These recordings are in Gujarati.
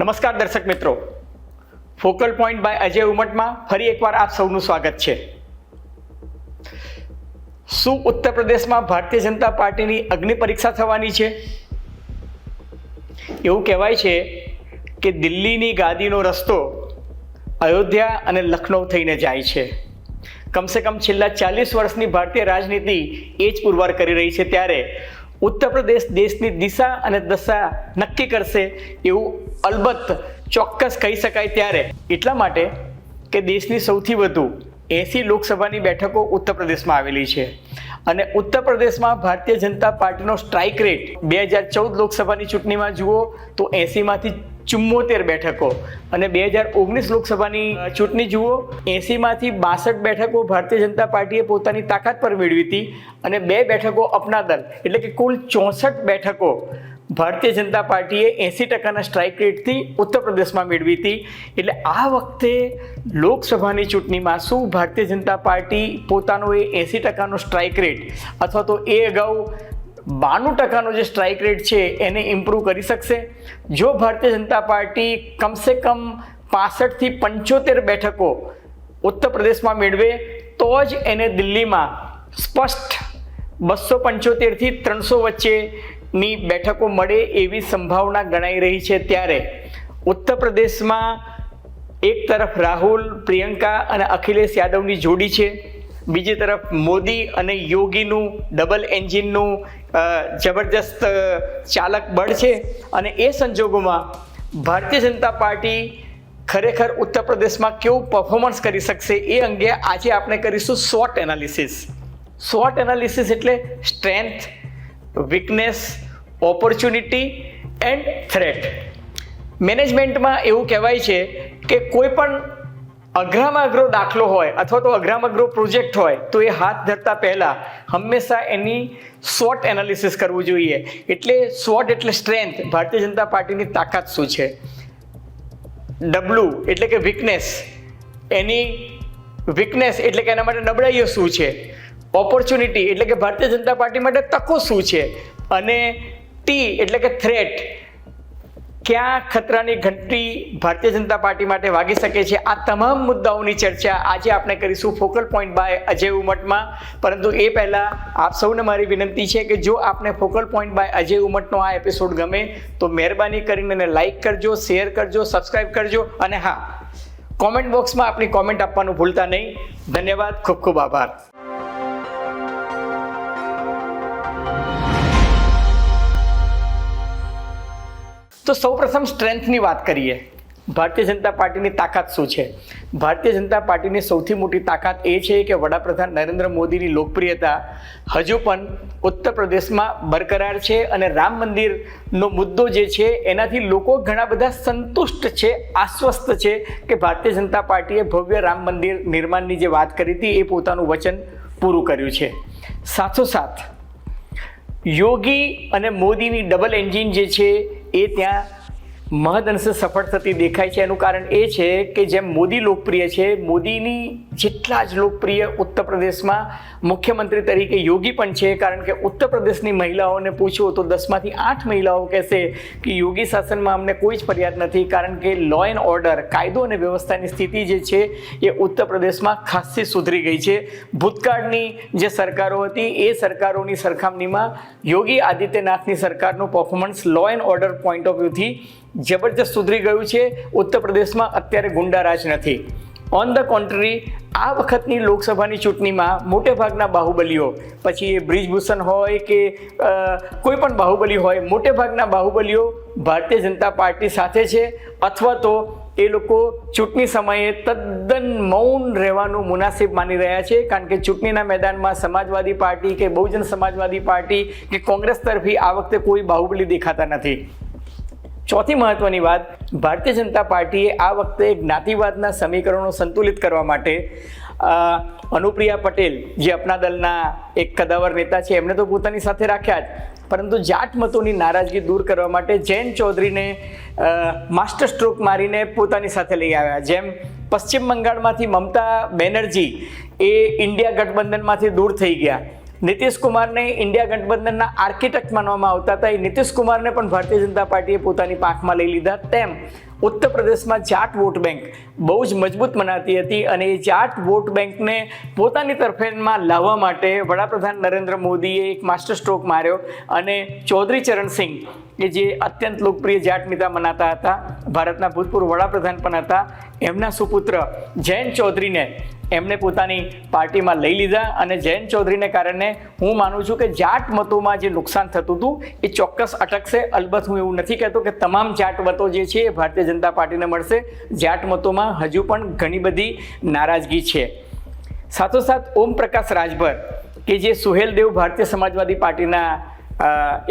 નમસ્કાર દર્શક મિત્રો. ફોકલ પોઈન્ટ બાય અજય ઉમટમાં ફરી એકવાર આપ સૌનું સ્વાગત છે. શું ઉત્તર પ્રદેશમાં ભારતીય જનતા પાર્ટીની અગ્નિ પરીક્ષા થવાની છે? એવું કહેવાય છે કે દિલ્હીની ગાદીનો રસ્તો અયોધ્યા અને લખનૌ થઈને જાય છે. કમસે કમ છેલ્લા ચાલીસ વર્ષની ભારતીય રાજનીતિ એ જ પુરવાર કરી રહી છે. ત્યારે ઉત્તર પ્રદેશ દેશની દિશા અને દશા નક્કી કરશે એવું અલબત્ત ચોક્કસ કહી શકાય ત્યારે. એટલા માટે કે દેશની સૌથી વધુ એસી લોકસભાની બેઠકો ઉત્તર પ્રદેશમાં આવેલી છે. અને ઉત્તર પ્રદેશમાં ભારતીય જનતા પાર્ટીનો સ્ટ્રાઇક રેટ બે હજાર ચૌદ લોકસભાની ચૂંટણીમાં જુઓ તો એંસીમાંથી ચુમ્મોતેર બેઠકો. અને બે હજાર ઓગણીસ લોકસભાની ચૂંટણી જુઓ, એંસીમાંથી બાસઠ બેઠકો ભારતીય જનતા પાર્ટીએ પોતાની તાકાત પર મેળવી હતી અને બે બેઠકો અપના દળ એટલે કે કુલ ચોસઠ બેઠકો ભારતીય જનતા પાર્ટીએ એંસી ટકાના સ્ટ્રાઇક રેટથી ઉત્તર પ્રદેશમાં મેળવી હતી. એટલે આ વખતે લોકસભાની ચૂંટણીમાં શું ભારતીય જનતા પાર્ટી પોતાનો એ એંસી ટકાનો સ્ટ્રાઇક રેટ અથવા તો એ અગાઉ બાણું ટકાનો જે સ્ટ્રાઇક રેટ છે એને ઇમ્પ્રૂવ કરી શકશે. જો ભારતીય જનતા પાર્ટી કમસે કમ પાસઠથી પંચોતેર બેઠકો ઉત્તર પ્રદેશમાં મેળવે, તો જ એને દિલ્હીમાં સ્પષ્ટ બસો પંચોતેરથી ત્રણસો વચ્ચેની બેઠકો મળે એવી સંભાવના ગણાઈ રહી છે ત્યારે. ઉત્તર પ્રદેશમાં એક તરફ રાહુલ, પ્રિયંકા અને અખિલેશ યાદવની જોડી છે. બીજી તરફ મોદી અને યોગીનું ડબલ એન્જિનનું જબરજસ્ત ચાલક બળ છે. અને એ સંજોગોમાં ભારતીય જનતા પાર્ટી ખરેખર ઉત્તર પ્રદેશમાં કેવું પરફોર્મન્સ કરી શકશે એ અંગે આજે આપણે કરીશું શોર્ટ એનાલિસિસ શોર્ટ એનાલિસિસ એટલે strength weakness opportunity and threat મેનેજમેન્ટમાં એવું કહેવાય છે કે કોઈ પણ અઘરામાં અઘરો દાખલો હોય અથવા તો અઘરામાં અઘરો પ્રોજેક્ટ હોય, તો એ હાથ ધરતા પહેલાં હંમેશા એની શોર્ટ એનાલિસિસ કરવું જોઈએ. એટલે શોર્ટ એટલે સ્ટ્રેન્થ ભારતીય જનતા પાર્ટીની તાકાત શું છે? ડબલું એટલે કે વીકનેસ એની વીકનેસ એટલે કે એના માટે નબળાઈઓ શું છે? ઓપોર્ચ્યુનિટી એટલે કે ભારતીય જનતા પાર્ટી માટે તકો શું છે? અને ટી એટલે કે થ્રેટ ક્યાં ખતરાની ઘંટી ભારતીય જનતા પાર્ટી માટે વાગી શકે છે? આ તમામ મુદ્દાઓની ચર્ચા આજે આપણે કરીશું ફોકલ પોઈન્ટ બાય અજય ઉમટમાં. પરંતુ એ પહેલાં આપ સૌને મારી વિનંતી છે કે જો આપને ફોકલ પોઈન્ટ બાય અજય ઉમટનો આ એપિસોડ ગમે, તો મહેરબાની કરીને એને લાઇક કરજો શેર કરજો સબસ્ક્રાઈબ કરજો અને હા કોમેન્ટ બોક્સમાં આપની કોમેન્ટ આપવાનું ભૂલતા નહીં. ધન્યવાદ, ખૂબ ખૂબ આભાર. તો સૌપ્રથમ સ્ટ્રેન્થની વાત કરીએ. ભારતીય જનતા પાર્ટીની તાકાત શું છે? ભારતીય જનતા પાર્ટીની સૌથી મોટી તાકાત એ છે કે વડાપ્રધાન નરેન્દ્ર મોદીની લોકપ્રિયતા હજુ પણ ઉત્તર પ્રદેશમાં બરકરાર છે અને રામ મંદિરનો મુદ્દો જે છે એનાથી લોકો ઘણા બધા સંતુષ્ટ છે, આશ્વસ્ત છે કે ભારતીય જનતા પાર્ટીએ ભવ્ય રામ મંદિર નિર્માણની જે વાત કરી હતી એ પોતાનું વચન પૂરું કર્યું છે. સાથોસાથ યોગી અને મોદીની ડબલ એન્જિન જે છે એ ત્યાં મહદઅંશે સફળ થતી દેખાય છે. એનું કારણ એ છે કે જેમ મોદી લોકપ્રિય છે, મોદીની જેટલા જ લોકપ્રિય ઉત્તર પ્રદેશમાં મુખ્યમંત્રી તરીકે યોગી પણ છે. કારણ કે ઉત્તર પ્રદેશની મહિલાઓને પૂછો તો દસમાંથી આઠ મહિલાઓ કહેશે કે યોગી શાસનમાં અમને કોઈ જ ફરિયાદ નથી. કારણ કે લો એન્ડ ઓર્ડર કાયદો અને વ્યવસ્થાની સ્થિતિ જે છે એ ઉત્તર પ્રદેશમાં ખાસ્સી સુધરી ગઈ છે. ભૂતકાળની જે સરકારો હતી એ સરકારોની સરખામણીમાં યોગી આદિત્યનાથની સરકારનું performance law and order point of વ્યૂથી જબરજસ્ત સુધરી ગયું છે. ઉત્તર પ્રદેશમાં અત્યારે ગુંડારાજ નથી. ઓન ધ કોન્ટ્રી આ વખતની લોકસભાની ચૂંટણીમાં મોટેભાગના બાહુબલીઓ, પછી એ બ્રિજભૂષણ હોય કે કોઈ પણ બાહુબલી હોય મોટેભાગના બાહુબલીઓ ભારતીય જનતા પાર્ટી સાથે છે. અથવા તો એ લોકો ચૂંટણી સમયે તદ્દન મૌન રહેવાનું મુનાસિબ માની રહ્યા છે. કારણ કે ચૂંટણીના મેદાનમાં સમાજવાદી પાર્ટી કે બહુજન સમાજવાદી પાર્ટી કે કોંગ્રેસ તરફી આ વખતે કોઈ બાહુબલી દેખાતા નથી. ચોથી મહત્વની વાત, ભારતીય જનતા પાર્ટીએ આ વખતે જ્ઞાતિવાદના સમીકરણો સંતુલિત કરવા માટે અનુપ્રિયા પટેલ, જે અપના દળના એક કદાવર નેતા છે, એમને તો પોતાની સાથે રાખ્યા જ. પરંતુ જાટ મતોની નારાજગી દૂર કરવા માટે જૈન ચૌધરીને માસ્ટર સ્ટ્રોક મારીને પોતાની સાથે લઈ આવ્યા. જેમ પશ્ચિમ બંગાળમાંથી મમતા બેનર્જી એ ઇન્ડિયા ગઠબંધનમાંથી દૂર થઈ ગયા. નીતિશ કુમારને ઇન્ડિયા ગઠબંધનના આર્કિટેક્ટ માનવામાં આવતા હતા. એ નીતિશ કુમારને પણ ભારતીય જનતા પાર્ટીએ પોતાની પાંખમાં લઈ લીધા. તેમ ઉત્તર પ્રદેશમાં જાટ વોટ બેંક બહુ જ મજબૂત મનાતી હતી અને એ જાટ વોટ બેંકને પોતાની તરફેણમાં લાવવા માટે વડાપ્રધાન નરેન્દ્ર મોદીએ એક માસ્ટર સ્ટ્રોક માર્યો અને ચૌધરી ચરણસિંહ કે જે અત્યંત લોકપ્રિય જાટ નેતા મનાતા હતા, ભારતના ભૂતપૂર્વ વડાપ્રધાન પણ હતા, એમના સુપુત્ર જયંત ચૌધરીને એમને પોતાની પાર્ટીમાં લઈ લીધા અને જયંત ચૌધરીને કારણે હું માનું છું કે જાટ મતોમાં જે નુકસાન થતું હતું, એ ચોક્કસ અટકશે. અલબત્ત હું એવું નથી કહેતો કે તમામ જાટ મતો જે છે એ ભારતીય જનતા પાર્ટીને મળશે. જાટ મતોમાં હજુ પણ ઘણી બધી નારાજગી છે. સાથોસાથ ઓમ પ્રકાશ રાજભર, કે જે સુહેલદેવ ભારતીય સમાજવાદી પાર્ટીના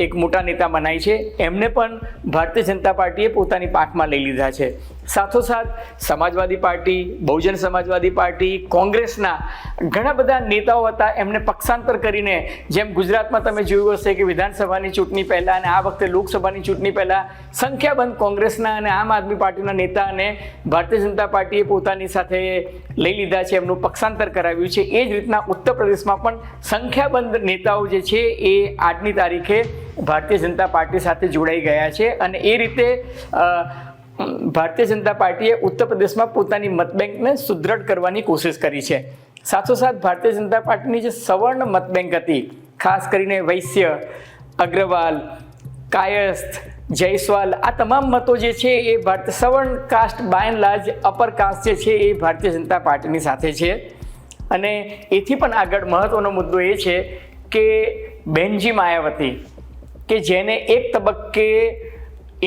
એક મોટા નેતા મનાય છે, એમને પણ ભારતીય જનતા પાર્ટીએ પોતાની પાંખમાં લઈ લીધા છે. સાથોસાથ સમાજવાદી પાર્ટી, બહુજન સમાજવાદી પાર્ટી, કોંગ્રેસના ઘણા બધા નેતાઓ હતા. એમને પક્ષાંતર કરીને, જેમ ગુજરાતમાં તમે જોયું હશે કે વિધાનસભાની ચૂંટણી પહેલાં અને આ વખતે લોકસભાની ચૂંટણી પહેલાં સંખ્યાબંધ કોંગ્રેસના અને આમ આદમી પાર્ટીના નેતાને ભારતીય જનતા પાર્ટીએ પોતાની સાથે લઈ લીધા છે, એમનું પક્ષાંતર કરાવ્યું છે. એ જ રીતના ઉત્તર પ્રદેશમાં પણ સંખ્યાબંધ નેતાઓ જે છે એ આજની તારીખે ભારતીય જનતા પાર્ટી સાથે જોડાઈ ગયા છે. અને એ રીતે ભારતીય જનતા પાર્ટીએ ઉત્તર પ્રદેશમાં પોતાની મતબેંકને સુદૃઢ કરવાની કોશિશ કરી છે. સાથોસાથ ભારતીય જનતા પાર્ટીની જે સવર્ણ મતબેંક હતી, ખાસ કરીને વૈશ્ય, અગ્રવાલ, કાયસ્થ, જયસ્વાલ, આ તમામ મતો જે છે એ Bharat સવર્ણ caste by and large upper caste જે છે એ ભારતીય જનતા પાર્ટીની સાથે છે. અને એથી પણ આગળ મહત્વનો મુદ્દો એ છે કે બેનજી માયાવતી, કે જેને એક તબક્કે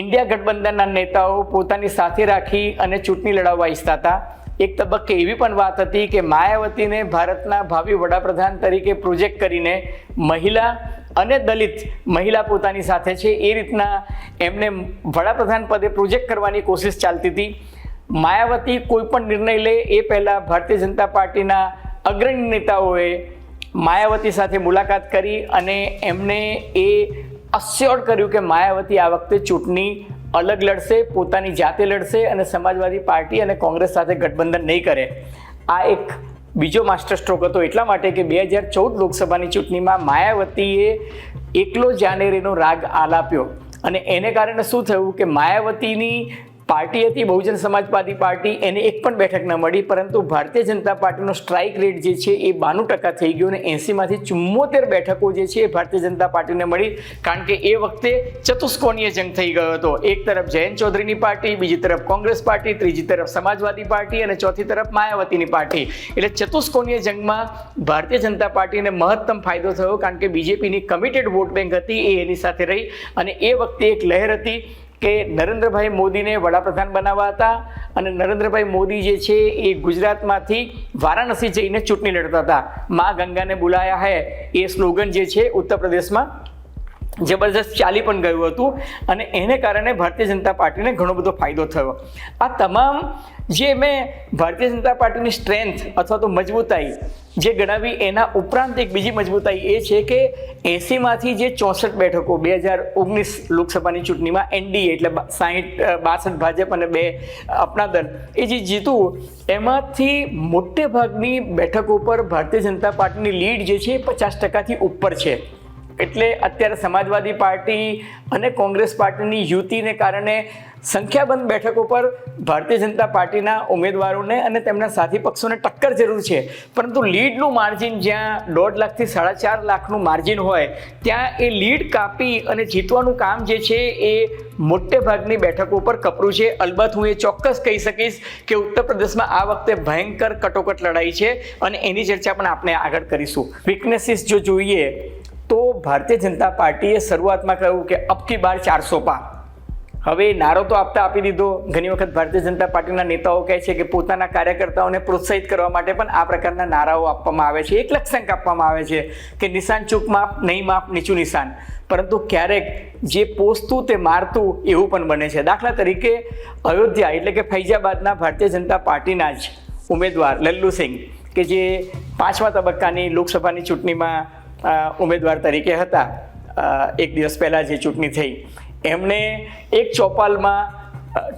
ઇન્ડિયા ગઠબંધનના નેતાઓ પોતાની સાથે રાખી અને ચૂંટણી લડાવવા ઈચ્છતા હતા. એક તબક્કે એવી પણ વાત હતી કે માયાવતીને ભારતના ભાવિ વડાપ્રધાન તરીકે પ્રોજેક્ટ કરીને મહિલા અને દલિત મહિલા પોતાની સાથે છે. એ રીતના એમને વડાપ્રધાન પદે પ્રોજેક્ટ કરવાની કોશિશ ચાલતી હતી. માયાવતી કોઈ પણ નિર્ણય લે એ પહેલાં ભારતીય જનતા પાર્ટીના અગ્રણી નેતાઓએ માયાવતી સાથે મુલાકાત કરી અને એમને એ અસ્યોર કર્યું કે માયાવતી આ વખતે ચૂંટણી અલગ લડશે, પોતાની જાતે લડશે અને સમાજવાદી પાર્ટી અને કોંગ્રેસ સાથે ગઠબંધન નહીં કરે. આ એક બીજો માસ્ટર સ્ટ્રોક હતો એટલા માટે કે બે હજાર ચૌદ લોકસભાની ચૂંટણીમાં માયાવતીએ એકલો જાનેરીનો રાગ આલાપ્યો. અને એને કારણે શું થયું કે માયાવતીની પાર્ટી હતી, બહુજન સમાજવાદી પાર્ટી એને એક પણ બેઠક ન મળી, પરંતુ ભારતીય જનતા પાર્ટીનો સ્ટ્રાઇક રેટ જે છે એ બાણું ટકા થઈ ગયો અને એંસીમાંથી ચુમ્મોતેર બેઠકો જે છે એ ભારતીય જનતા પાર્ટીને મળી, કારણ કે એ વખતે ચતુષ્કોણીય જંગ થઈ ગયો હતો. એક તરફ જયંત ચૌધરીની પાર્ટી, બીજી તરફ કોંગ્રેસ પાર્ટી, ત્રીજી તરફ સમાજવાદી પાર્ટી અને ચોથી તરફ માયાવતીની પાર્ટી. એટલે ચતુષ્કોણીય જંગમાં ભારતીય જનતા પાર્ટીને મહત્તમ ફાયદો થયો, કારણ કે બીજેપીની કમિટેડ વોટ બેંક હતી, એ એની સાથે રહી અને એ વખતે એક લહેર હતી. કે નરેન્દ્રભાઈ મોદીને વડાપ્રધાન બનાવવા હતા અને નરેન્દ્રભાઈ મોદી જે છે એ ગુજરાતમાંથી વારાણસી જઈને ચૂંટણી લડતા હતા. મા ગંગાને બોલાયા હે એ સ્લોગન જે છે ઉત્તર પ્રદેશમાં જબરજસ્ત ચાલી પણ ગયું હતું અને એને કારણે ભારતીય જનતા પાર્ટીને ઘણો બધો ફાયદો થયો. આ તમામ જે મેં ભારતીય જનતા પાર્ટીની સ્ટ્રેન્થ અથવા તો મજબૂતાઈ જે ગણાવી એના ઉપરાંત એક બીજી મજબૂતાઈ એ છે કે એસીમાંથી જે ચોસઠ બેઠકો બે હજાર ઓગણીસ લોકસભાની ચૂંટણીમાં એનડીએ એટલે સાહીઠ બાસઠ ભાજપ અને બે અપના દળ એ જે જીતું, એમાંથી મોટે ભાગની બેઠકો પર ભારતીય જનતા પાર્ટીની લીડ જે છે એ પચાસ ટકાથી ઉપર છે. એટલે અત્યારે સમાજવાદી પાર્ટી અને કોંગ્રેસ પાર્ટીની યુતિને કારણે સંખ્યાબંધ બેઠકો પર ભારતીય જનતા પાર્ટીના ઉમેદવારોને અને તેમના સાથી પક્ષોને ટક્કર જરૂર છે. પરંતુ લીડનું માર્જિન જ્યાં દોઢ લાખથી સાડા ચાર લાખનું માર્જિન હોય, ત્યાં એ લીડ કાપી અને જીતવાનું કામ જે છે એ મોટે ભાગની બેઠકો પર કપરું છે. અલબત્ત હું એ ચોક્કસ કહી શકીશ કે ઉત્તર પ્રદેશમાં આ વખતે ભયંકર કટોકટ લડાઈ છે અને એની ચર્ચા પણ આપણે આગળ કરીશું. વીકનેસીસ જો જોઈએ તો ભારતીય જનતા પાર્ટીએ શરૂઆતમાં કહ્યું કે અબકી બાર ચારસો પા. હવે નારો તો આપતા આપી દીધો. ઘણી વખત ભારતીય જનતા પાર્ટીના નેતાઓ કહે છે કે પોતાના કાર્યકર્તાઓને પ્રોત્સાહિત કરવા માટે પણ આ પ્રકારના નારાઓ આપવામાં આવે છે. એક લક્ષ્યાંક આપવામાં આવે છે કે નિશાન ચૂક માપ નહીં માપ નીચું નિશાન. પરંતુ ક્યારેક જે પોસતું તે મારતું એવું પણ બને છે. દાખલા તરીકે અયોધ્યા એટલે કે ફૈજાબાદના ભારતીય જનતા પાર્ટીના જ ઉમેદવાર લલ્લુસિંહ કે જે પાંચમા તબક્કાની લોકસભાની ચૂંટણીમાં ઉમેદવાર તરીકે હતા. એક દિવસ પહેલાં જે ચૂંટણી થઈ. એમણે એક ચોપાલમાં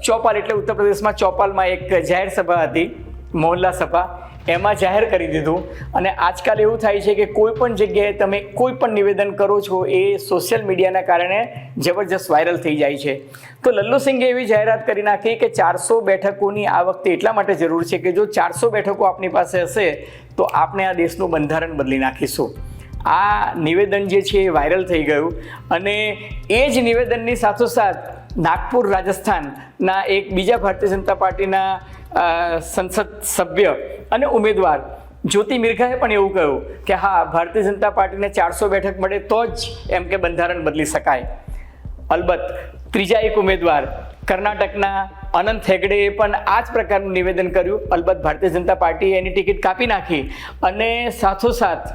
ચોપાલ એટલે ઉત્તર પ્રદેશમાં ચોપાલમાં એક જાહેર સભા હતી, મોહલ્લા સભા. એમાં જાહેર કરી દીધું. અને આજકાલ એવું થાય છે કે કોઈ પણ જગ્યાએ તમે કોઈ પણ નિવેદન કરો છો, એ સોશિયલ મીડિયાના કારણે જબરજસ્ત વાયરલ થઈ જાય છે. તો લલ્લુ સિંઘે એવી જાહેરાત કરી નાખી કે ચારસો બેઠકોની આ વખતે એટલા માટે જરૂર છે કે જો ચારસો બેઠકો આપની પાસે હશે, તો આપણે આ દેશનું બંધારણ બદલી નાખીશું. આ નિવેદન જે છે એ વાયરલ થઈ ગયું અને એ જ નિવેદનની સાથોસાથ નાગપુર રાજસ્થાનના એક બીજા ભારતીય જનતા પાર્ટીના સંસદ સભ્ય અને ઉમેદવાર જ્યોતિ મિર્ઘાએ પણ એવું કહ્યું કે હા, ભારતીય જનતા પાર્ટીને ચારસો બેઠક મળે તો જ એમ કે બંધારણ બદલી શકાય. અલબત્ત ત્રીજા એક ઉમેદવાર કર્ણાટકના અનંત હેગડેએ પણ આ જ પ્રકારનું નિવેદન કર્યું. અલબત્ત ભારતીય જનતા પાર્ટીએ એની ટિકિટ કાપી નાખી અને સાથોસાથ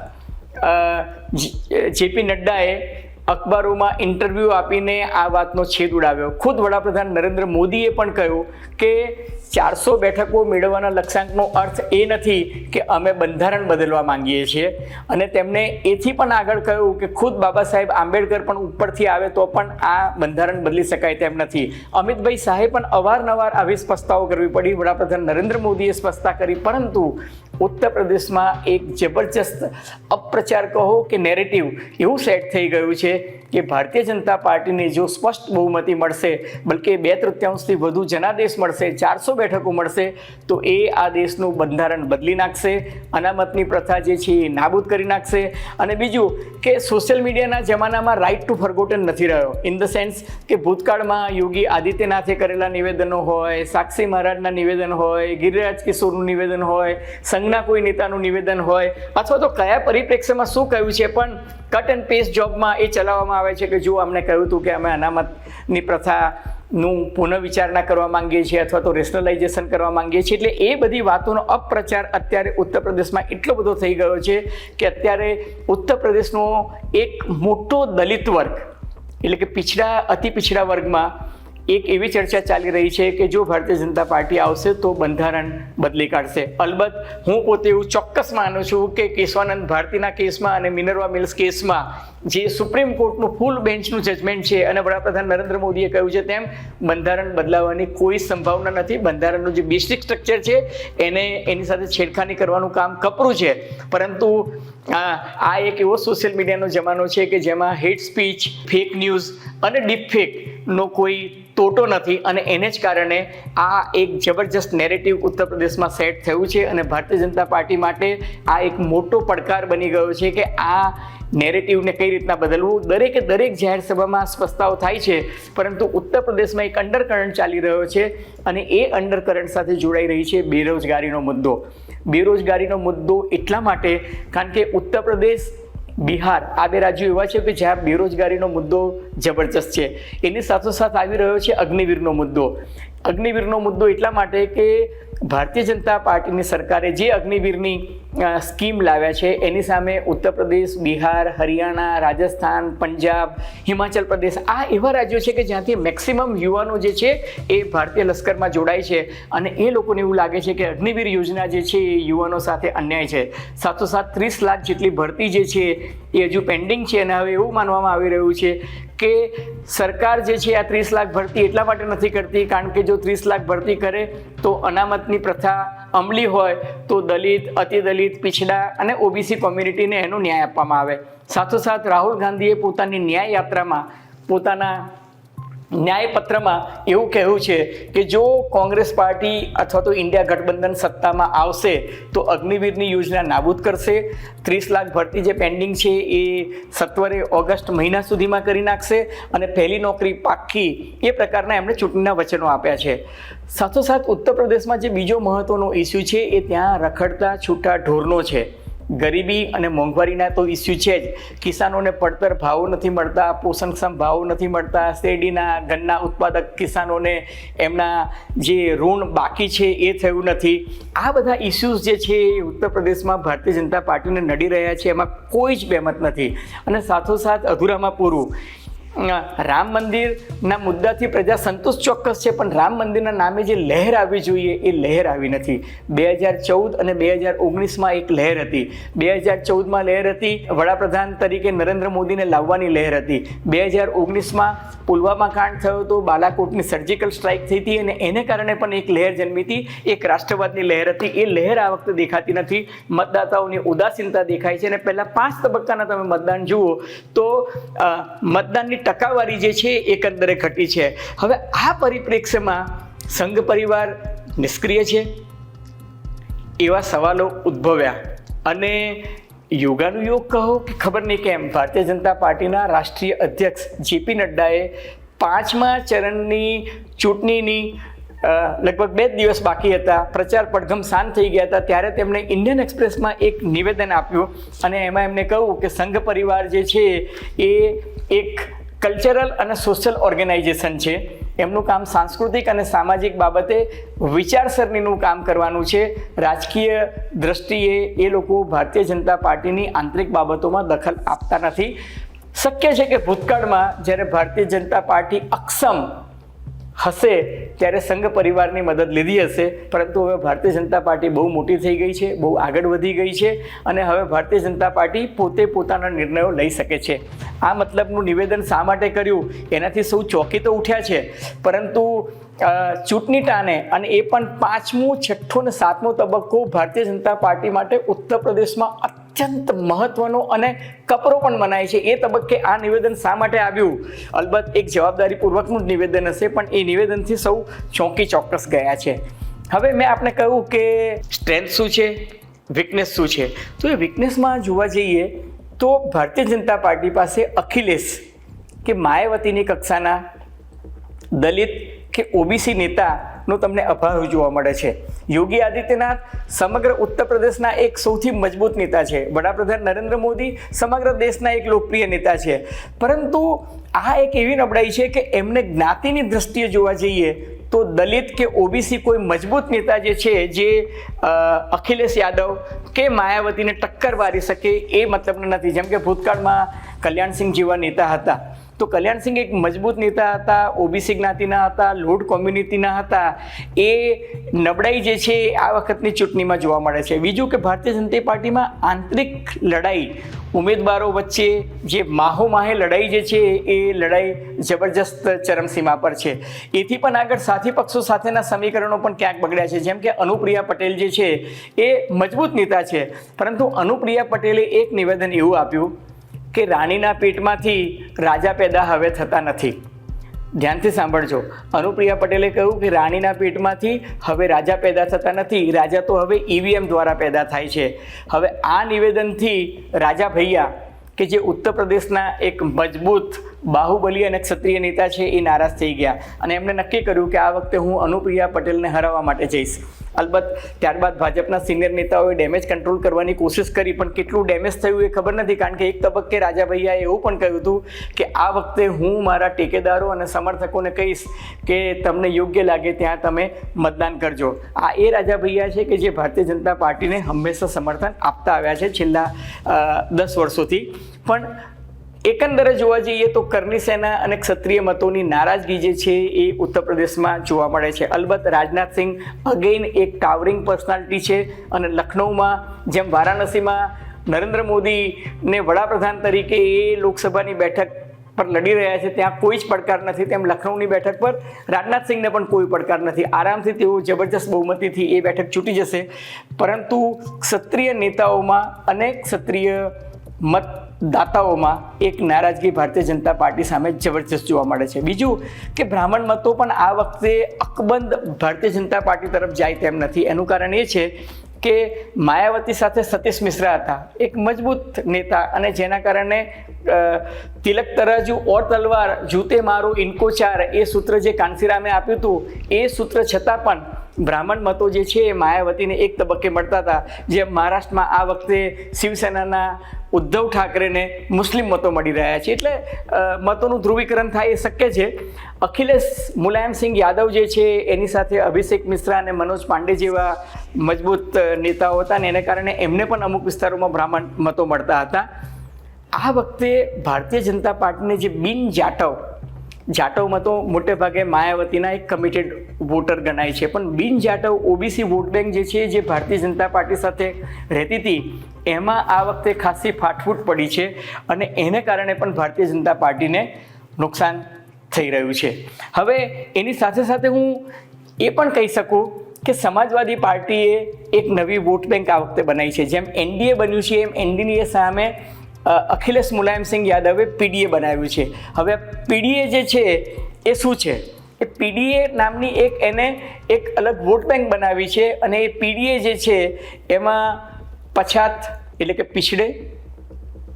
જેપી નડ્ડાએ અખબારોમાં ઇન્ટરવ્યૂ આપીને આ વાતનો છેદ ઉડાવ્યો. ખુદ વડાપ્રધાન નરેન્દ્ર મોદીએ પણ કહ્યું કે ચારસો બેઠકો મેળવવાના લક્ષ્યાંકનો અર્થ એ નથી કે અમે બંધારણ બદલવા માંગીએ છીએ. અને તેમણે એથી પણ આગળ કહ્યું કે ખુદ બાબા સાહેબ આંબેડકર પણ ઉપરથી આવે તો પણ આ બંધારણ બદલી શકાય તેમ નથી. અમિતભાઈ શાહે પણ અવારનવાર આવી સ્પષ્ટતાઓ કરવી પડી. વડાપ્રધાન નરેન્દ્ર મોદીએ સ્પષ્ટતા કરી, પરંતુ ઉત્તર પ્રદેશમાં એક જબરજસ્ત અપપ્રચાર કહો કે નેરેટિવ એવું સેટ થઈ ગયું છે કે ભારતીય જનતા પાર્ટીને જો સ્પષ્ટ બહુમતી મળશે, બલકે બે તૃતીયાંશથી વધુ જનાદેશ મળશે, ચારસો બેઠકો મળશે, તો એ આ દેશનું બંધારણ બદલી નાખશે, અનામતની પ્રથા જે છે એ નાબૂદ કરી નાખશે. અને બીજું કે સોશિયલ મીડિયાના જમાનામાં રાઇટ ટુ ફરગોટન નથી રહ્યો. ઇન ધ સેન્સ કે ભૂતકાળમાં યોગી આદિત્યનાથે કરેલા નિવેદનો હોય, સાક્ષી મહારાજના નિવેદન હોય, ગિરિરાજ કિશોરનું નિવેદન હોય, સંઘના કોઈ નેતાનું નિવેદન હોય, અથવા તો કયા પરિપ્રેક્ષ્યમાં શું કહ્યું છે, પણ કટ એન્ડ પેસ્ટ જોબમાં એ ચલાવવામાં આવે છે કે જો અમને કહ્યું હતું કે અમે અનામતની પ્રથાનું પુનઃવિચારણા કરવા માંગીએ છીએ અથવા તો રેશનલાઇઝેશન કરવા માંગીએ છીએ, એટલે એ બધી વાતોનો અપપ્રચાર અત્યારે ઉત્તર પ્રદેશમાં એટલો બધો થઈ ગયો છે કે અત્યારે ઉત્તર પ્રદેશનો એક મોટો દલિત વર્ગ, એટલે કે પિછડા, અતિ પિછડા વર્ગમાં એક એવી ચર્ચા ચાલી રહી છે કે જો ભારતીય જનતા પાર્ટી આવશે તો બંધારણ બદલી કાઢશે. અલબત્ત, હું પોતે એવું ચોક્કસ માનું છું કે કેશવાનંદ ભારતીના કેસમાં અને મિનરવા મિલ્સ કેસમાં જે સુપ્રીમ કોર્ટનું ફૂલ બેન્ચનું જજમેન્ટ છે અને વડાપ્રધાન નરેન્દ્ર મોદીએ કહ્યું છે તેમ, બંધારણ બદલાવવાની કોઈ સંભાવના નથી. બંધારણનું જે બેસિક સ્ટ્રક્ચર છે, એને એની સાથે છેડખાની કરવાનું કામ કપરું છે. પરંતુ, આ એક એવો સોશિયલ મીડિયાનો જમાનો છે કે જેમાં હેટ સ્પીચ, ફેક ન્યૂઝ અને ડીપ ફેકનો કોઈ તોટો નથી અને એને જ કારણે આ એક જબરજસ્ત નેરેટિવ ઉત્તર પ્રદેશમાં સેટ થયું છે અને ભારતીય જનતા પાર્ટી માટે આ એક મોટો પડકાર બની ગયો છે કે આ નેરેટિવને કઈ રીતના બદલવું? દરેકે દરેક જાહેર સભામાં સ્પષ્ટતાઓ થાય છે, પરંતુ ઉત્તર પ્રદેશમાં એક અંડરકરંટ ચાલી રહ્યો છે અને એ અંડરકરંટ સાથે જોડાઈ રહી છે બેરોજગારીનો મુદ્દો. બેરોજગારીનો મુદ્દો એટલા માટે, કારણ કે ઉત્તર પ્રદેશ બિહાર. આ બે રાજ્યો એવા છે કે જ્યાં બેરોજગારીનો મુદ્દો જબરજસ્ત છે. એની સાથોસાથ આવી રહ્યો છે અગ્નિવીરનો મુદ્દો. અગ્નિવીરનો મુદ્દો એટલા માટે કે ભારતીય જનતા પાર્ટીની સરકારે જે અગ્નિવીરની સ્કીમ લાવ્યા છે. એની સામે ઉત્તર પ્રદેશ, બિહાર, હરિયાણા, રાજસ્થાન, પંજાબ, હિમાચલ પ્રદેશ આ એવા રાજ્યો છે કે જ્યાંથી મેક્સિમમ યુવાનો જે છે એ ભારતીય લશ્કરમાં જોડાય છે અને એ લોકોને એવું લાગે છે કે અગ્નિવીર યોજના જે છે એ યુવાનો સાથે અન્યાય છે. સાથોસાથ ત્રીસ લાખ જેટલી ભરતી જે છે એ હજુ પેન્ડિંગ છે અને હવે એવું માનવામાં આવી રહ્યું છે કે સરકાર જે છે આ ત્રીસ લાખ ભરતી એટલા માટે નથી કરતી, કારણ કે જો ત્રીસ લાખ ભરતી કરે તો અનામતની પ્રથા અમલી હોય તો દલિત અતિ દલિત પિછડા અને ઓબીસી કોમ્યુનિટીને એનો ન્યાય આપવામાં આવે. સાથોસાથ રાહુલ ગાંધીએ પોતાની ન્યાય યાત્રામાં પોતાના ન્યાયપત્રમાં એવું કહેવું છે કે જો કોંગ્રેસ પાર્ટી અથવા તો ઇન્ડિયા ગઠબંધન સત્તામાં આવશે, તો અગ્નિવીરની યોજના નાબૂદ કરશે. ત્રીસ લાખ ભરતી જે પેન્ડિંગ છે એ સત્વરે ઓગસ્ટ મહિના સુધીમાં કરી નાખશે અને પહેલી નોકરી પાક્કી એ પ્રકારના એમણે ચૂંટણીના વચનો આપ્યા છે. સાથોસાથ ઉત્તર પ્રદેશમાં જે બીજો મહત્વનો ઇસ્યુ છે એ ત્યાં રખડતા છૂટા ઢોરનો છે. ગરીબી અને મોંઘવારીના તો ઇસ્યુ છે જ. કિસાનોને પડતર ભાવો નથી મળતા, પોષણક્ષમ ભાવો નથી મળતા. શેરડીના ગન્ના ઉત્પાદક કિસાનોને એમના જે ઋણ બાકી છે એ થયું નથી. આ બધા ઇસ્યુઝ જે છે એ ઉત્તર પ્રદેશમાં ભારતીય જનતા પાર્ટીને નડી રહ્યા છે. એમાં કોઈ જ બેમત નથી. અને સાથોસાથ અધૂરામાં પૂરું. રામ મંદિરના મુદ્દાથી પ્રજા સંતોષ ચોક્કસ છે, પણ રામ મંદિરના નામે જે લહેર આવવી જોઈએ, એ લહેર આવી નથી. બે હજાર ચૌદ અને બે હજાર ઓગણીસમાં એક લહેર હતી. બે હજાર ચૌદમાં લહેર હતી, વડાપ્રધાન તરીકે નરેન્દ્ર મોદીને લાવવાની લહેર હતી. બે હજાર ઓગણીસમાં પુલવામા કાંડ થયો હતો, બાલાકોટની સર્જિકલ સ્ટ્રાઇક થઈ હતી અને એને કારણે પણ એક લહેર જન્મી હતી. એક રાષ્ટ્રવાદની લહેર હતી. એ લહેર આ વખતે દેખાતી નથી. મતદાતાઓની ઉદાસીનતા દેખાય છે અને પહેલાં પાંચ તબક્કાના તમે મતદાન જુઓ તો મતદાનની ટકાવારી જે છે એકંદરે ઘટી છે. હવે આ પરિપ્રેક્ષ્યમાં સંઘ પરિવાર નિષ્ક્રિય છે. એવા સવાલો ઉદ્ભવ્યા. અને યોગાનું યોગ કહો કે ખબર નહીં કેમ, ભારતીય જનતા પાર્ટીના રાષ્ટ્રીય અધ્યક્ષ જેપી નડ્ડાએ પાંચમા ચરણની ચૂંટણીની લગભગ બે જ દિવસ બાકી હતા. પ્રચાર પડઘમ શાંત થઈ ગયા હતા. ત્યારે તેમણે ઇન્ડિયન એક્સપ્રેસમાં એક નિવેદન આપ્યું અને એમાં એમને કહ્યું કે સંઘ પરિવાર જે છે એ એક કલ્ચરલ અને સોશિયલ ઓર્ગેનાઇઝેશન છે. એમનું કામ સાંસ્કૃતિક અને સામાજિક બાબતે વિચારસરણીનું કામ કરવાનું છે. રાજકીય દ્રષ્ટિએ એ લોકો ભારતીય જનતા પાર્ટીની આંતરિક બાબતોમાં દખલ આપતા નથી. શક્ય છે કે ભૂતકાળમાં જ્યારે ભારતીય જનતા પાર્ટી અક્ષમ હશે ત્યારે સંઘ પરિવારની મદદ લીધી હશે. પરંતુ હવે ભારતીય જનતા પાર્ટી બહુ મોટી થઈ ગઈ છે, બહુ આગળ વધી ગઈ છે અને હવે ભારતીય જનતા પાર્ટી પોતે પોતાના નિર્ણયો લઈ શકે છે. આ મતલબનું નિવેદન શા માટે કર્યું? એનાથી સૌ ચોકી તો ઉઠ્યા છે. પરંતુ ચૂંટણી ટાણે અને એ પણ પાંચમું, છઠ્ઠો અને સાતમો તબક્કો ભારતીય જનતા પાર્ટી માટે ઉત્તર પ્રદેશમાં અત્યંત મહત્વનો અને કપરો પણ મનાય છે. એ તબક્કે આ નિવેદન શા માટે આવ્યું? અલબત્ત એક જવાબદારીપૂર્વકનું જ નિવેદન હશે, પણ એ નિવેદનથી સૌ ચોંકી ચોક્કસ ગયા છે. હવે મેં આપને કહ્યું કે સ્ટ્રેન્થ શું છે? વીકનેસ શું છે? તો એ વીકનેસમાં જોવા જઈએ તો ભારતીય જનતા પાર્ટી પાસે અખિલેશ કે માયાવતીની કક્ષાના દલિત કે ઓબીસી નેતાનો તમને અભાવ જોવા મળે છે. યોગી આદિત્યનાથ સમગ્ર ઉત્તર પ્રદેશના એક સૌથી મજબૂત નેતા છે. વડાપ્રધાન નરેન્દ્ર મોદી સમગ્ર દેશના એક લોકપ્રિય નેતા છે. પરંતુ આ એક એવી નબળાઈ છે કે એમને જ્ઞાતિની દ્રષ્ટિએ જોવા જઈએ તો દલિત કે ઓબીસી કોઈ મજબૂત નેતા જે છે, જે અખિલેશ યાદવ કે માયાવતીને ટક્કર મારી શકે એ મતલબ નથી. જેમ કે ભૂતકાળમાં કલ્યાણસિંહ જેવા નેતા હતા. તો કલ્યાણસિંહ એક મજબૂત નેતા હતા ઓબીસી જ્ઞાતિના હતા લોડ કોમ્યુનિટીના હતા. એ નબળાઈ જે છે આ વખતની ચૂંટણીમાં જોવા મળે છે. બીજું કે ભારતીય જનતા પાર્ટીમાં આંતરિક લડાઈ ઉમેદવારો વચ્ચે જે માહો માહે લડાઈ જે છે એ લડાઈ જબરજસ્ત ચરમસીમા પર છે. એથી પણ આગળ સાથી પક્ષો સાથેના સમીકરણો પણ ક્યાંક બગડ્યા છે. જેમ કે અનુપ્રિયા પટેલ જે છે એ મજબૂત નેતા છે. પરંતુ અનુપ્રિયા પટેલે એક નિવેદન એવું આપ્યું કે રાણીના પેટમાંથી રાજા પેદા હવે થતા નથી. ધ્યાનથી સાંભળજો. અનુપ્રિયા પટેલે કહ્યું કે રાણીના પેટમાંથી હવે રાજા પેદા થતા નથી. રાજા તો હવે ઈવીએમ દ્વારા પેદા થાય છે. હવે આ નિવેદનથી રાજા ભૈયા, કે જે ઉત્તર પ્રદેશના એક મજબૂત બાહુબલી અને ક્ષત્રિય નેતા છે એ નારાજ થઈ ગયા. અને એમણે નક્કી કર્યું કે આ વખતે હું અનુપ્રિયા પટેલને હરાવવા માટે જઈશ. અલબત્ત, ત્યારબાદ ભાજપના સિનિયર નેતાઓએ ડેમેજ કંટ્રોલ કરવાની કોશિશ કરી, પણ કેટલું ડેમેજ થયું એ ખબર નથી, કારણ કે એક તબક્કે રાજા ભૈયાએ એવું પણ કહ્યું હતું કે આ વખતે હું મારા ટેકેદારો અને સમર્થકોને કહીશ કે તમને યોગ્ય લાગે ત્યાં તમે મતદાન કરજો. આ એ રાજા ભૈયા છે કે જે ભારતીય જનતા પાર્ટીને હંમેશા સમર્થન આપતા આવ્યા છે છેલ્લા દસ વર્ષોથી. પણ એકંદરે જોવા જઈએ તો કરની સેના અને ક્ષત્રિય મતોની નારાજગી જે છે એ ઉત્તર પ્રદેશમાં જોવા મળે છે. અલબત્ત રાજનાથ સિંહ અગેઇન એક ટાવરિંગ પર્સનાલિટી છે અને લખનૌમાં જેમ વારાણસીમાં નરેન્દ્ર મોદીને વડાપ્રધાન તરીકે એ લોકસભાની બેઠક પર લડી રહ્યા છે, ત્યાં કોઈ જ પડકાર નથી. તેમ લખનૌની બેઠક પર રાજનાથ સિંહને પણ કોઈ પડકાર નથી. આરામથી તેઓ જબરજસ્ત બહુમતીથી એ બેઠક છૂટી જશે. પરંતુ ક્ષત્રિય નેતાઓમાં અને ક્ષત્રિય મતદાતાઓમાં એક નારાજગી ભારતીય જનતા પાર્ટી સામે જબરજસ્ત જોવા મળે છે. બીજું કે બ્રાહ્મણ મતો પણ આ વખતે અકબંધ ભારતીય જનતા પાર્ટી તરફ જાય તેમ નથી. એનું કારણ એ છે કે માયાવતી સાથે સતીશ મિશ્રા હતા. એક મજબૂત નેતા અને જેના કારણે તિલક તરાજુ ઓર તલવાર, જૂતે મારું ઇન્કોચાર, એ સૂત્ર જે કાંસીરામે આપ્યું હતું, એ સૂત્ર છતાં પણ બ્રાહ્મણ મતો જે છે એ માયાવતીને એક તબક્કે મળતા હતા, જે મહારાષ્ટ્રમાં આ વખતે શિવસેનાના ઉદ્ધવ ઠાકરેને મુસ્લિમ મતો મળી રહ્યા છે. એટલે મતોનું ધ્રુવીકરણ થાય એ શક્ય છે. અખિલેશ મુલાયમસિંહ યાદવ જે છે, એની સાથે અભિષેક મિશ્રા અને મનોજ પાંડે જેવા મજબૂત નેતાઓ હતા ને એને કારણે એમને પણ અમુક વિસ્તારોમાં બ્રાહ્મણ મતો મળતા હતા. આ વખતે ભારતીય જનતા પાર્ટીને જે બિન જાટવ જાટવમાં તો મોટે ભાગે માયાવતીના એક કમિટેડ વોટર ગણાય છે. પણ બિન જાટવ ઓબીસી વોટ બેંક જે છે, જે ભારતીય જનતા પાર્ટી સાથે રહેતી હતી, એમાં આ વખતે ખાસી ફાટફૂટ પડી છે અને એને કારણે પણ ભારતીય જનતા પાર્ટીને નુકસાન થઈ રહ્યું છે. હવે એની સાથે સાથે હું એ પણ કહી શકું કે સમાજવાદી પાર્ટીએ એક નવી વોટ બેંક આ વખતે બનાવી છે. જેમ એનડીએ બન્યું છે, એમ એનડીએ સામે અખિલેશ મુલાયમસિંહ યાદવે પીડીએ બનાવ્યું છે. હવે પીડીએ જે છે, એ શું છે? એ પીડીએ નામની એક એને એક અલગ વોટ બેંક બનાવી છે અને એ પીડીએ જે છે, એમાં પછાત એટલે કે પીછડે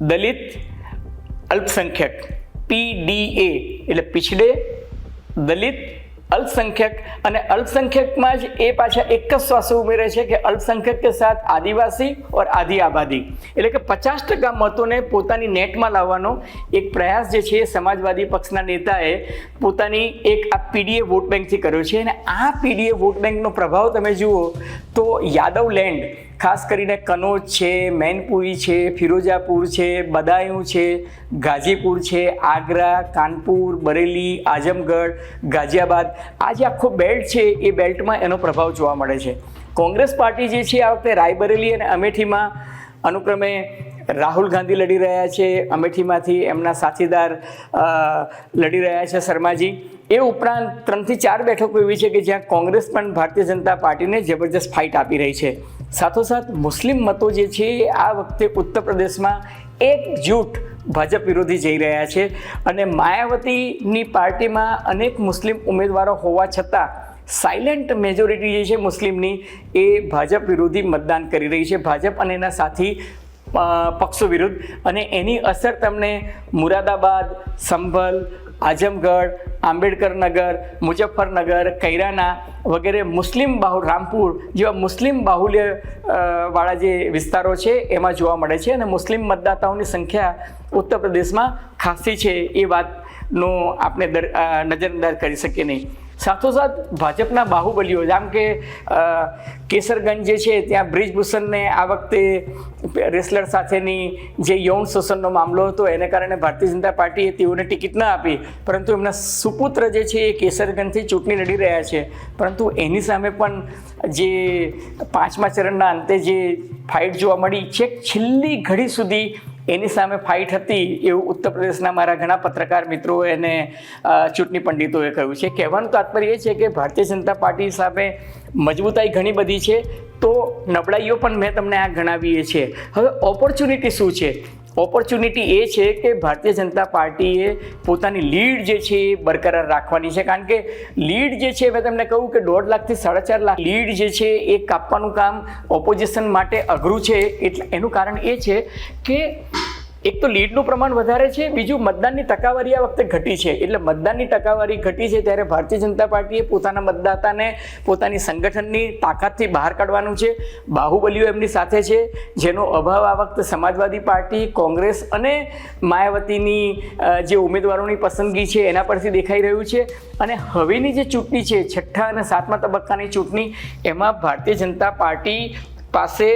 દલિત અલ્પસંખ્યક, પીડીએ એટલે પીછડે દલિત અલ્પસંખ્યક અને અલ્પસંખ્યકમાં જ એ પાછા એક જ શ્વાસ ઉમેરે છે કે અલ્પસંખ્યક કે સાથ આદિવાસી ઓર આદિ આબાદી. એટલે કે પચાસ ટકા મતોને પોતાની નેટમાં લાવવાનો એક પ્રયાસ જે છે એ સમાજવાદી પક્ષના નેતાએ પોતાની એક આ પીડીએ વોટ બેંકથી કર્યો છે. અને આ પીડીએ વોટ બેંકનો પ્રભાવ તમે જુઓ તો યાદવ લેન્ડ ખાસ કરીને કનોજ છે, મેનપુરી છે, ફિરોજાપુર છે, બદાયું છે ગાજીપુર છે, આગ્રા, કાનપુર, બરેલી આઝમગઢ ગાઝિયાબાદ. આ જે આખો બેલ્ટ છે, એ બેલ્ટમાં એનો પ્રભાવ જોવા મળે છે. કોંગ્રેસ પાર્ટી જે છે, આ વખતે રાયબરેલી અને અમેઠીમાં અનુક્રમે રાહુલ ગાંધી લડી રહ્યા છે. અમેઠીમાંથી એમના સાથીદાર લડી રહ્યા છે શર્માજી. એ ઉપરાંત ત્રણથી ચાર બેઠકો એવી છે કે જ્યાં કોંગ્રેસ પણ ભારતીય જનતા પાર્ટીને જબરજસ્ત ફાઇટ આપી રહી છે. સાથોસાથ મુસ્લિમ મતો જે છે, આ વખતે ઉત્તર પ્રદેશમાં એકજૂટ ભાજપ વિરોધી જઈ રહ્યા છે અને માયાવતીની પાર્ટીમાં અનેક મુસ્લિમ ઉમેદવારો હોવા છતાં સાયલેન્ટ મેજોરિટી જે છે મુસ્લિમની, એ ભાજપ વિરોધી મતદાન કરી રહી છે. ભાજપ અને એના સાથી પક્ષો વિરુદ્ધ અને એની અસર તમને મુરાદાબાદ, સંભલ આઝમગઢ આંબેડકર નગર મુઝફ્ફરનગર, કૈરાના વગેરે મુસ્લિમ બાહુ, રામપુર જેવા મુસ્લિમ બાહુલ્ય વાળા જે વિસ્તારો છે, એમાં જોવા મળે છે અને મુસ્લિમ મતદાતાઓની સંખ્યા ઉત્તર પ્રદેશમાં ખાસી છે, એ વાતનો આપણે દર નજરઅંદાજ કરી શકીએ નહીં. સાથોસાથ ભાજપના બાહુબલીઓ, જેમ કે કેસરગંજ જે છે, ત્યાં બ્રિજભૂષણને આ વખતે રેસલર સાથેની જે યૌન શોષણનો મામલો હતો, એને કારણે ભારતીય જનતા પાર્ટીએ તેઓને ટિકિટ ન આપી. પરંતુ એમના સુપુત્ર જે છે, એ કેસરગંજથી ચૂંટણી લડી રહ્યા છે. પરંતુ એની સામે પણ જે પાંચમા ચરણના અંતે જે ફાઇટ જોવા મળી, છેક છેલ્લી ઘડી સુધી એની સામે ફાઇટ હતી એવું ઉત્તર પ્રદેશના મારા ઘણા પત્રકાર મિત્રો અને ચૂંટણી પંડિતોએ કહ્યું છે. કહેવાનું તાત્પર્ય એ છે કે ભારતીય જનતા પાર્ટી સામે મજબૂતાઈ ઘણી બધી છે, તો નબળાઈઓ પણ મેં તમને આ ગણાવીએ છીએ. હવે ઓપોર્ચ્યુનિટી શું છે? ઓપોર્ચ્યુનિટી એ છે કે ભારતીય જનતા પાર્ટીએ પોતાની લીડ જે છે એ બરકરાર રાખવાની છે. કારણ કે લીડ જે છે, મેં તમને કહ્યું કે દોઢ લાખથી સાડા ચાર લાખ લીડ જે છે, એ કાપવાનું કામ ઓપોઝિશન માટે અઘરું છે. એટલે એનું કારણ એ છે કે એક તો લીડનું પ્રમાણ વધારે છે, બીજું મતદાનની ટકાવારી આ વખતે ઘટી છે. એટલે મતદાનની ટકાવારી ઘટી છે ત્યારે ભારતીય જનતા પાર્ટીએ પોતાના મતદાતાને પોતાની સંગઠનની તાકાતથી બહાર કાઢવાનું છે. બાહુબલીઓ એમની સાથે છે, જેનો અભાવ આ વખતે સમાજવાદી પાર્ટી, કોંગ્રેસ અને માયાવતીની જે ઉમેદવારોની પસંદગી છે એના પરથી દેખાઈ રહ્યું છે. અને હવેની જે ચૂંટણી છે, છઠ્ઠા અને સાતમા તબક્કાની ચૂંટણી, એમાં ભારતીય જનતા પાર્ટી પાસે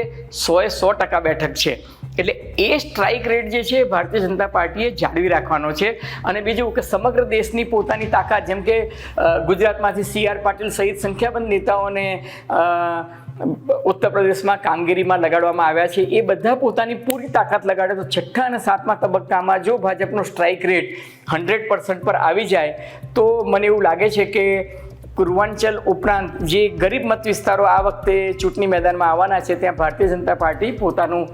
સોએ સો ટકા બેઠક છે. એટલે એ સ્ટ્રાઇક રેટ જે છે ભારતીય જનતા પાર્ટીએ જાળવી રાખવાનો છે. અને બીજું કે સમગ્ર દેશની પોતાની તાકાત, જેમ કે ગુજરાતમાંથી સી આર પાટીલ સહિત સંખ્યાબંધ નેતાઓને ઉત્તર પ્રદેશમાં કામગીરીમાં લગાડવામાં આવ્યા છે, એ બધા પોતાની પૂરી તાકાત લગાડે તો છઠ્ઠા અને સાતમા તબક્કામાં જો ભાજપનો સ્ટ્રાઇક રેટ હંડ્રેડ પર્સન્ટ પર આવી જાય, તો મને એવું લાગે છે કે પૂર્વાંચલ ઉપરાંત જે ગરીબ મત વિસ્તારો આ વખતે ચૂંટણી મેદાનમાં આવવાના છે, ત્યાં ભારતીય જનતા પાર્ટી પોતાનું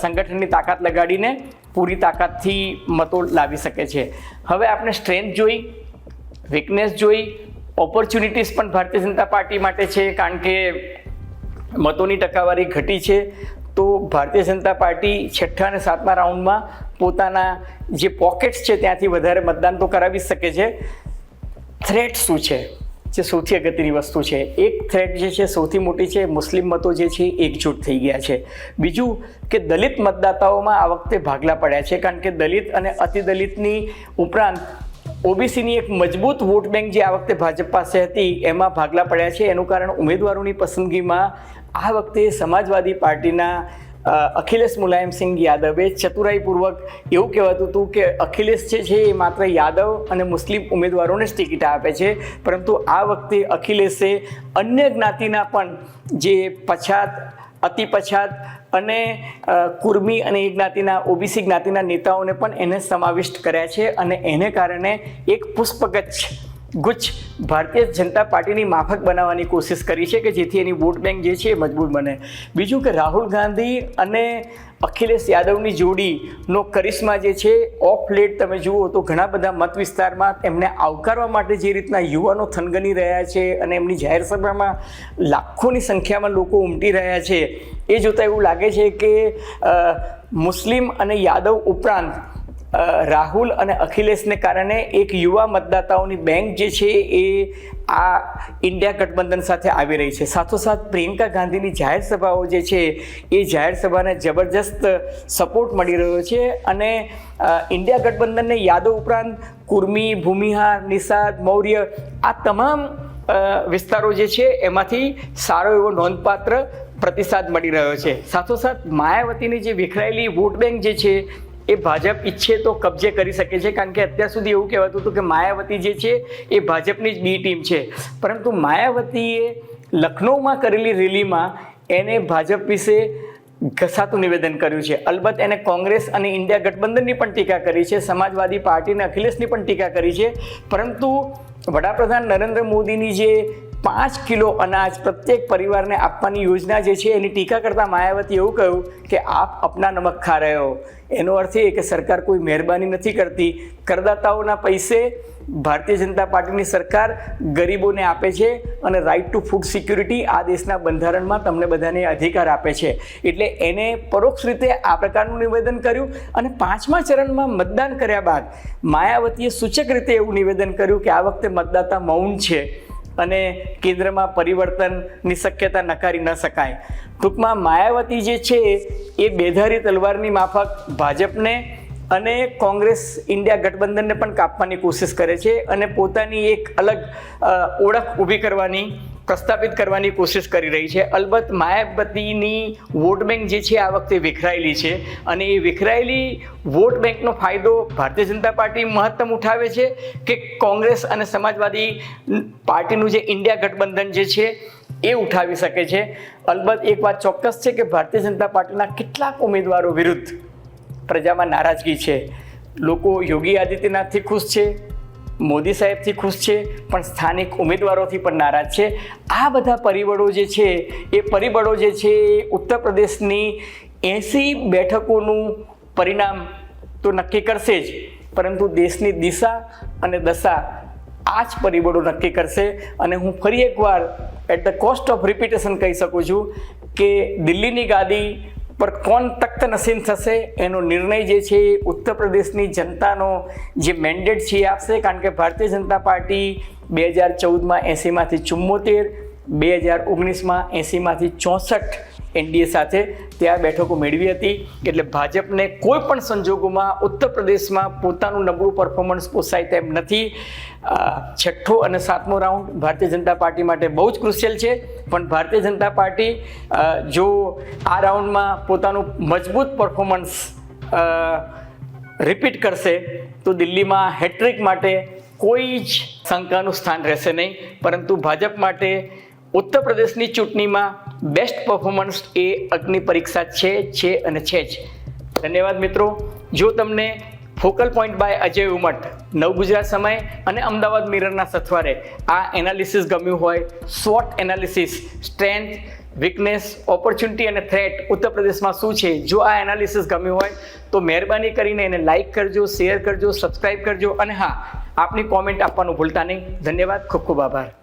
સંગઠનની તાકાત લગાડીને પૂરી તાકાતથી મતો લાવી શકે છે. હવે આપણે સ્ટ્રેન્થ જોઈ, વીકનેસ જોઈ, ઓપોર્ચ્યુનિટીઝ પણ ભારતીય જનતા પાર્ટી માટે છે, કારણ કે મતોની ટકાવારી ઘટી છે. તો ભારતીય જનતા પાર્ટી છઠ્ઠા અને સાતમા રાઉન્ડમાં પોતાના જે પોકેટ્સ છે ત્યાંથી વધારે મતદાન તો કરાવી શકે છે. થ્રેટ શું છે? જે સૌથી અગત્યની વસ્તુ છે. એક થ્રેટ જે છે, સૌથી મોટી છે, મુસ્લિમ મતો જે છે એકજૂટ થઈ ગયા છે. બીજું કે દલિત મતદાતાઓમાં આ વખતે ભાગલા પડ્યા છે, કારણ કે દલિત અને અતિદલિતની ઉપરાંત ઓબીસીની એક મજબૂત વોટ બેંક જે આ વખતે ભાજપ પાસે હતી, એમાં ભાગલા પડ્યા છે. એનું કારણ ઉમેદવારોની પસંદગીમાં આ વખતે સમાજવાદી પાર્ટીના અખિલેશ મુલાયમસિંહ યાદવે ચતુરાઈપૂર્વક એવું કહેવાતું હતું કે અખિલેશ છે એ માત્ર યાદવ અને મુસ્લિમ ઉમેદવારોને જ ટિકિટ આપે છે, પરંતુ આ વખતે અખિલેશે અન્ય જ્ઞાતિના પણ જે પછાત, અતિ પછાત અને કુર્મી અને એ જ્ઞાતિના, ઓબીસી જ્ઞાતિના નેતાઓને પણ એને સમાવિષ્ટ કર્યા છે અને એને કારણે એક પુષ્પગચ્છ ગુચ્છ ભારતીય જનતા પાર્ટીની માફક બનાવવાની કોશિશ કરી છે કે જેથી એની વોટ બેંક જે છે એ મજબૂત બને. બીજું કે રાહુલ ગાંધી અને અખિલેશ યાદવની જોડીનો કરિશ્મા જે છે ઓફ લેટ તમે જુઓ તો ઘણા બધા મત વિસ્તારમાં એમને આવકારવા માટે જે રીતના યુવાનો થનગની રહ્યા છે અને એમની જાહેર સભામાં લાખોની સંખ્યામાં લોકો ઉમટી રહ્યા છે, એ જોતાં એવું લાગે છે કે મુસ્લિમ અને યાદવ ઉપરાંત રાહુલ અને અખિલેશને કારણે એક યુવા મતદાતાઓની બેંક જે છે એ આ ઇન્ડિયા ગઠબંધન સાથે આવી રહી છે. સાથોસાથ પ્રિયંકા ગાંધીની જાહેર સભાઓ જે છે એ જાહેર સભાને જબરજસ્ત સપોર્ટ મળી રહ્યો છે અને ઇન્ડિયા ગઠબંધનને યાદવ ઉપરાંત કુર્મી, ભૂમિહાર, નિષાદ, મૌર્ય આ તમામ વિસ્તારો જે છે એમાંથી સારો એવો નોંધપાત્ર પ્રતિસાદ મળી રહ્યો છે. સાથોસાથ માયાવતીની જે વિખરાયેલી વોટ બેંક જે છે એ ભાજપ ઈચ્છે તો કબજે કરી શકે છે, કારણ કે અત્યાર સુધી એવું કહેવાતું હતું કે માયાવતી જે છે એ ભાજપની જ બી ટીમ છે. પરંતુ માયાવતીએ લખનૌમાં કરેલી રેલીમાં એને ભાજપ વિશે ઘસાતું નિવેદન કર્યું છે. અલબત્ત એને કોંગ્રેસ અને ઇન્ડિયા ગઠબંધનની પણ ટીકા કરી છે, સમાજવાદી પાર્ટીને અખિલેશની પણ ટીકા કરી છે. પરંતુ વડાપ્રધાન નરેન્દ્ર મોદીની જે પાંચ કિલો અનાજ પ્રત્યેક પરિવારને આપવાની યોજના જે છે, એની ટીકા કરતા માયાવતી એવું કહ્યું કે આપ અપના નમક ખા રહે હો. એનો અર્થ એ કે સરકાર કોઈ મહેરબાની નથી કરતી. કરદાતાઓના પૈસે ભારતીય જનતા પાર્ટીની સરકાર ગરીબોને આપે છે અને રાઇટ ટુ ફૂડ સિક્યુરિટી આ દેશના બંધારણમાં તમને બધાને અધિકાર આપે છે. એટલે એને પરોક્ષ રીતે આ પ્રકારનું નિવેદન કર્યું અને પાંચમા ચરણમાં મતદાન કર્યા બાદ માયાવતીએ સૂચક રીતે એવું નિવેદન કર્યું કે આ વખતે મતદાતા મૌન છે. અને કેન્દ્રમાં પરિવર્તનની શક્યતા નકારી ન શકાય. ટૂંકમાં માયાવતી જે છે, એ બેધારી તલવારની માફક ભાજપને અને કોંગ્રેસ ઇન્ડિયા ગઠબંધનને પણ કાપવાની કોશિશ કરે છે અને પોતાની એક અલગ ઓળખ ઊભી કરવાની પ્રસ્થાપિત કરવાની કોશિશ કરી રહી છે. અલબત્ત માયાવતીની વોટ બેંક જે છે, આ વખતે વિખરાયેલી છે અને એ વિખરાયેલી વોટ બેંકનો ફાયદો ભારતીય જનતા પાર્ટી મહત્તમ ઉઠાવે છે કે કોંગ્રેસ અને સમાજવાદી પાર્ટીનું જે ઇન્ડિયા ગઠબંધન જે છે, એ ઉઠાવી શકે છે. અલબત્ત એક વાત ચોક્કસ છે કે ભારતીય જનતા પાર્ટીના કેટલાક ઉમેદવારો વિરુદ્ધ પ્રજામાં નારાજગી છે. લોકો યોગી આદિત્યનાથથી ખુશ છે. મોદી સાહેબથી ખુશ છે, પણ સ્થાનિક ઉમેદવારોથી પણ નારાજ છે. આ બધા પરિબળો જે છે, એ પરિબળો જે છે ઉત્તર પ્રદેશની એંસી બેઠકોનું પરિણામ તો નક્કી કરશે જ. પરંતુ દેશની દિશા અને દશા આ જ પરિબળો નક્કી કરશે. અને હું ફરી એકવાર at the cost of repetition કહી શકું છું કે દિલ્હીની ગાદી પર કોણ તખ્ત નસીન થશે એનો નિર્ણય જે છે એ ઉત્તર પ્રદેશની જનતાનો જે મેન્ડેટ છે એ આપશે. કારણ કે ભારતીય જનતા પાર્ટી બે હજાર ચૌદમાં એંસીમાંથી ચુમ્મોતેર બે હજાર ઓગણીસમાં એંસીમાંથી ચોસઠ એનડીએ સાથે ત્યાં બેઠકો મેળવી હતી. એટલે ભાજપને કોઈ પણ સંજોગોમાં ઉત્તર પ્રદેશમાં પોતાનું નબળું પરફોર્મન્સ પોસાય તેમ નથી. છઠ્ઠો અને સાતમો રાઉન્ડ ભારતીય જનતા પાર્ટી માટે બહુ જ ક્રુશિયલ છે. પણ ભારતીય જનતા પાર્ટી જો આ રાઉન્ડમાં પોતાનું મજબૂત પરફોર્મન્સ રિપીટ કરશે, તો દિલ્હીમાં હેટ્રિક માટે કોઈ જ શંકાનું સ્થાન રહેશે નહીં. પરંતુ ભાજપ માટે ઉત્તર પ્રદેશની ચૂંટણીમાં બેસ્ટ પરફોર્મન્સ એ અગ્નિ પરીક્ષા છે છે અને છે જ. ધન્યવાદ મિત્રો. જો તમને focal point by Ajay Umat, Nav Gujarat Samay અને અમદાવાદ મિરરના સથવારે આ એનાલિસિસ ગમ્યું હોય SWOT analysis strength weakness opportunity અને થ્રેટ ઉત્તર પ્રદેશમાં શું છે, જો આ એનાલિસિસ ગમ્યું હોય, તો મહેરબાની કરીને એને લાઇક કરજો શેર કરજો સબસ્ક્રાઇબ કરજો અને હા, આપની કોમેન્ટ આપવાનું ભૂલતા નહીં. ધન્યવાદ, ખૂબ ખૂબ આભાર.